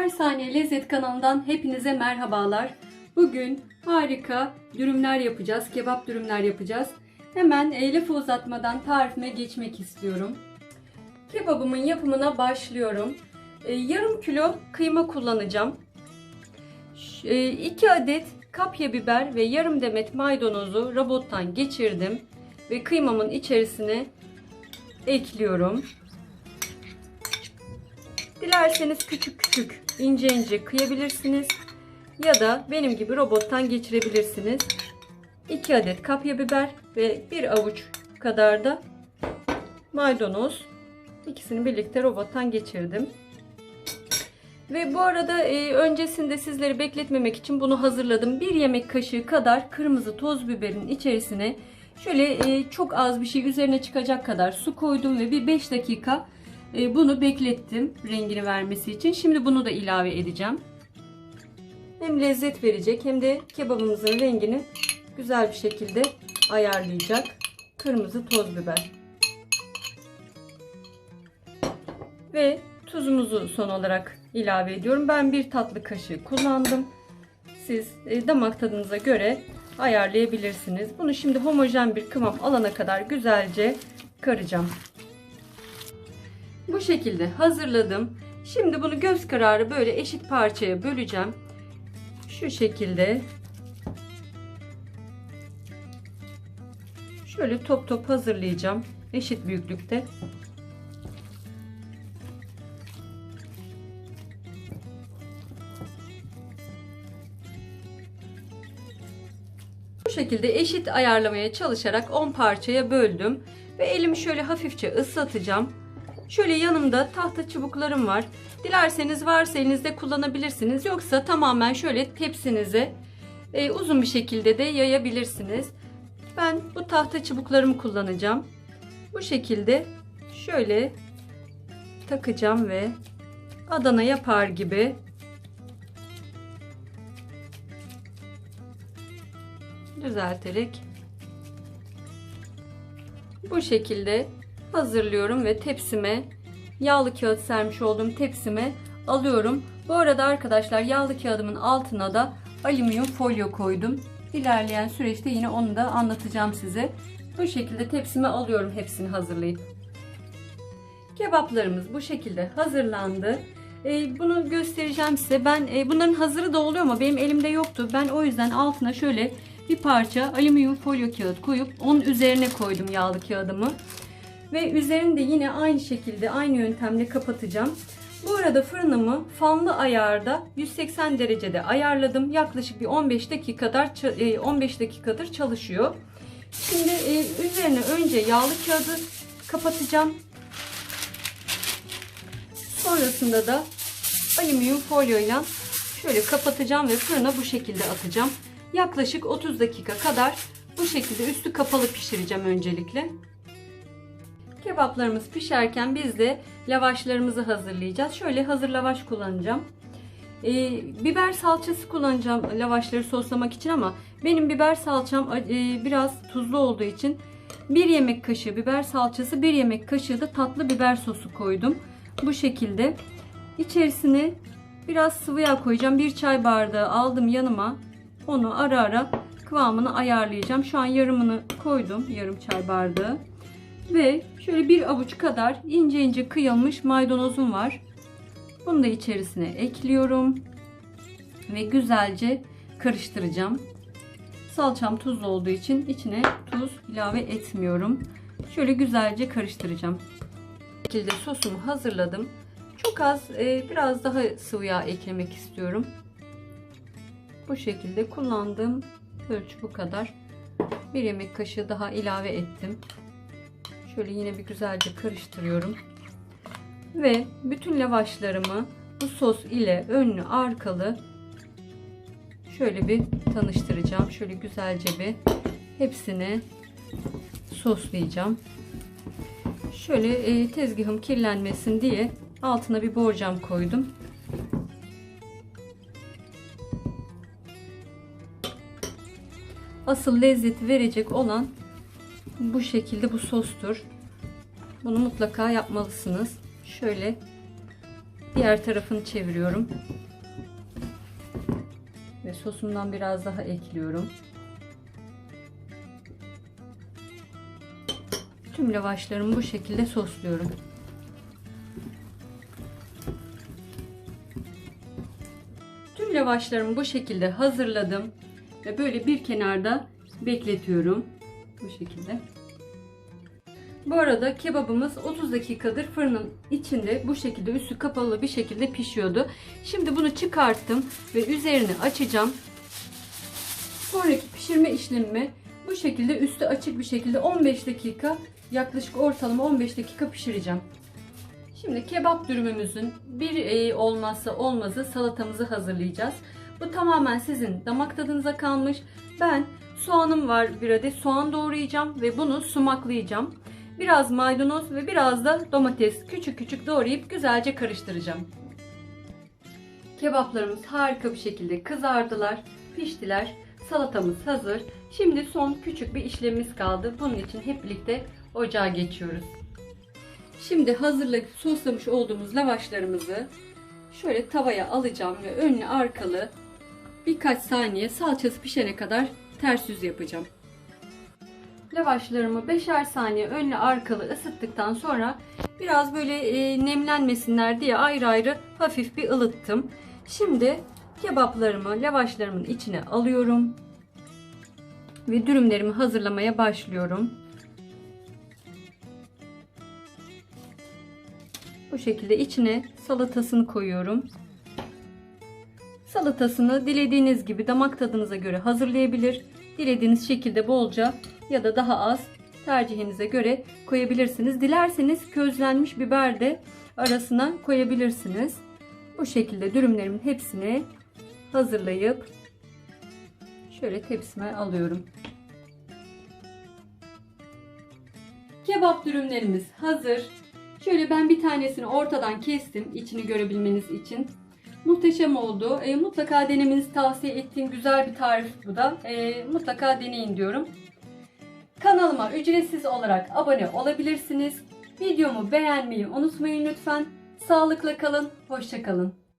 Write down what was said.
Her Saniye Lezzet kanalından hepinize merhabalar. Bugün harika dürümler yapacağız, kebap dürümler yapacağız. Hemen e, lafı uzatmadan tarifime geçmek istiyorum. Kebabımın yapımına başlıyorum. E, yarım kilo kıyma kullanacağım. 2 adet kapya biber ve yarım demet maydanozu robottan geçirdim. Ve kıymamın içerisine ekliyorum. Dilerseniz küçük küçük ince ince kıyabilirsiniz. Ya da benim gibi robottan geçirebilirsiniz. 2 adet kapya biber ve bir avuç kadar da maydanoz. İkisini birlikte robottan geçirdim. Ve bu arada e, öncesinde sizleri bekletmemek için bunu hazırladım. Bir yemek kaşığı kadar kırmızı toz biberin içerisine şöyle e, çok az bir şey üzerine çıkacak kadar su koydum ve bir 5 dakika bunu beklettim rengini vermesi için. Şimdi bunu da ilave edeceğim. Hem lezzet verecek hem de kebabımızın rengini güzel bir şekilde ayarlayacak. Kırmızı toz biber. Ve tuzumuzu son olarak ilave ediyorum. Ben bir tatlı kaşığı kullandım. Siz e, damak tadınıza göre ayarlayabilirsiniz. Bunu şimdi homojen bir kıvam alana kadar güzelce karacağım. Bu şekilde hazırladım. Şimdi bunu göz kararı böyle eşit parçaya böleceğim. Şu şekilde. Şöyle top top hazırlayacağım. Eşit büyüklükte. Bu şekilde eşit ayarlamaya çalışarak 10 parçaya böldüm. Ve elimi şöyle hafifçe ıslatacağım. Şöyle yanımda tahta çubuklarım var. Dilerseniz varsa elinizde kullanabilirsiniz. Yoksa tamamen şöyle tepsinize e, uzun bir şekilde de yayabilirsiniz. Ben bu tahta çubuklarımı kullanacağım. Bu şekilde şöyle takacağım ve Adana yapar gibi düzelterek bu şekilde hazırlıyorum ve tepsime yağlı kağıt sermiş olduğum tepsime alıyorum. Bu arada arkadaşlar yağlı kağıdımın altına da alüminyum folyo koydum. İlerleyen süreçte yine onu da anlatacağım size. Bu şekilde tepsime alıyorum hepsini hazırlayıp. Kebaplarımız bu şekilde hazırlandı. Ee, bunu göstereceğim size. Ben e, bunların hazırı da oluyor ama benim elimde yoktu. Ben o yüzden altına şöyle bir parça alüminyum folyo kağıt koyup onun üzerine koydum yağlı kağıdımı. Ve üzerini de yine aynı şekilde aynı yöntemle kapatacağım. Bu arada fırınımı fanlı ayarda 180 derecede ayarladım. Yaklaşık bir 15 dakikadır 15 dakikadır çalışıyor. Şimdi e, üzerine önce yağlı kağıdı kapatacağım. Sonrasında da alüminyum folyoyla şöyle kapatacağım ve fırına bu şekilde atacağım. Yaklaşık 30 dakika kadar bu şekilde üstü kapalı pişireceğim öncelikle. Kebaplarımız pişerken biz de lavaşlarımızı hazırlayacağız. Şöyle hazır lavaş kullanacağım. Ee, biber salçası kullanacağım lavaşları soslamak için ama benim biber salçam e, biraz tuzlu olduğu için bir yemek kaşığı biber salçası, bir yemek kaşığı da tatlı biber sosu koydum. Bu şekilde içerisine biraz sıvı yağ koyacağım. Bir çay bardağı aldım yanıma. Onu ara ara kıvamını ayarlayacağım. Şu an yarımını koydum. Yarım çay bardağı. Ve şöyle bir avuç kadar ince ince kıyılmış maydanozum var. Bunu da içerisine ekliyorum. Ve güzelce karıştıracağım. Salçam tuzlu olduğu için içine tuz ilave etmiyorum. Şöyle güzelce karıştıracağım. Bu şekilde sosumu hazırladım. Çok az e, biraz daha sıvı yağ eklemek istiyorum. Bu şekilde kullandığım ölçü bu kadar. Bir yemek kaşığı daha ilave ettim. Şöyle yine bir güzelce karıştırıyorum. Ve bütün lavaşlarımı bu sos ile önlü arkalı şöyle bir tanıştıracağım. Şöyle güzelce bir hepsini soslayacağım. Şöyle e, tezgahım kirlenmesin diye altına bir borcam koydum. Asıl lezzeti verecek olan bu şekilde bu sostur. Bunu mutlaka yapmalısınız. Şöyle Diğer tarafını çeviriyorum. Ve sosumdan biraz daha ekliyorum. Tüm lavaşlarımı bu şekilde sosluyorum. Tüm lavaşlarımı bu şekilde hazırladım ve böyle bir kenarda bekletiyorum. Bu şekilde. Bu arada kebabımız 30 dakikadır fırının içinde bu şekilde üstü kapalı bir şekilde pişiyordu. Şimdi bunu çıkarttım ve üzerini açacağım. Sonraki pişirme işlemimi bu şekilde üstü açık bir şekilde 15 dakika yaklaşık ortalama 15 dakika pişireceğim. Şimdi kebap dürümümüzün bir e, olmazsa olmazı salatamızı hazırlayacağız. Bu tamamen sizin damak tadınıza kalmış. Ben soğanım var bir adet soğan doğrayacağım ve bunu sumaklayacağım. Biraz maydanoz ve biraz da domates küçük küçük doğrayıp güzelce karıştıracağım. Kebaplarımız harika bir şekilde kızardılar, piştiler. Salatamız hazır. Şimdi son küçük bir işlemimiz kaldı. Bunun için hep birlikte ocağa geçiyoruz. Şimdi hazırlayıp soslamış olduğumuz lavaşlarımızı şöyle tavaya alacağım ve önlü arkalı birkaç saniye salçası pişene kadar ters yüz yapacağım. Lavaşlarımı 5'er saniye önlü arkalı ısıttıktan sonra biraz böyle e, nemlenmesinler diye ayrı ayrı hafif bir ılıttım. Şimdi kebaplarımı lavaşlarımın içine alıyorum ve dürümlerimi hazırlamaya başlıyorum. Bu şekilde içine salatasını koyuyorum. Salatasını dilediğiniz gibi damak tadınıza göre hazırlayabilir. Dilediğiniz şekilde bolca ya da daha az tercihinize göre koyabilirsiniz. Dilerseniz közlenmiş biber de arasına koyabilirsiniz. Bu şekilde dürümlerimin hepsini hazırlayıp şöyle tepsime alıyorum. Kebap dürümlerimiz hazır. Şöyle ben bir tanesini ortadan kestim içini görebilmeniz için. Muhteşem oldu. E, mutlaka denemenizi tavsiye ettiğim güzel bir tarif bu da. E, mutlaka deneyin diyorum. Kanalıma ücretsiz olarak abone olabilirsiniz. Videomu beğenmeyi unutmayın lütfen. Sağlıkla kalın, hoşça kalın.